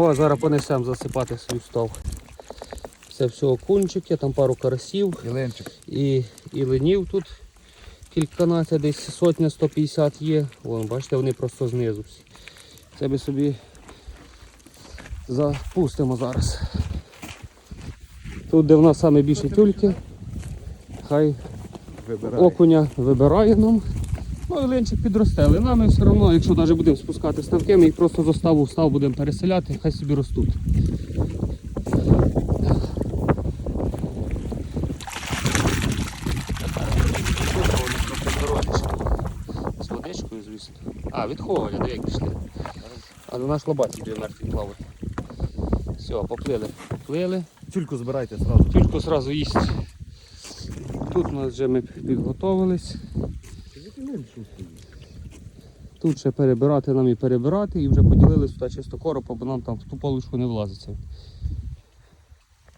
О, зараз понесемо засипати свій стов. Це все окунчики, там пару карасів Єленчик. і, і ленів тут кільканадцять, десь сотня 150 є. Вон, бачите, вони просто знизу всі. Це ми собі запустимо зараз. Тут, де в нас саме більше тюльки, хай Вибирай. окуня вибирає нам. Ну і ленчик підросте, але нами все одно, якщо навіть будемо спускати ставки, ми їх просто з оставу в став будемо переселяти, хай собі ростуть. З водичкою, звісно. А, від Коваля, де як пішли. А до наш лобаті дві мертві плавати. Все, поплили. Поплили. Тюльку збирайте зразу. Тільки одразу їсть. Тут у нас вже ми підготовились. Тут ще перебирати нам і перебирати, і вже поділили сюди чисто коропа, бо нам там в ту полочку не влазиться.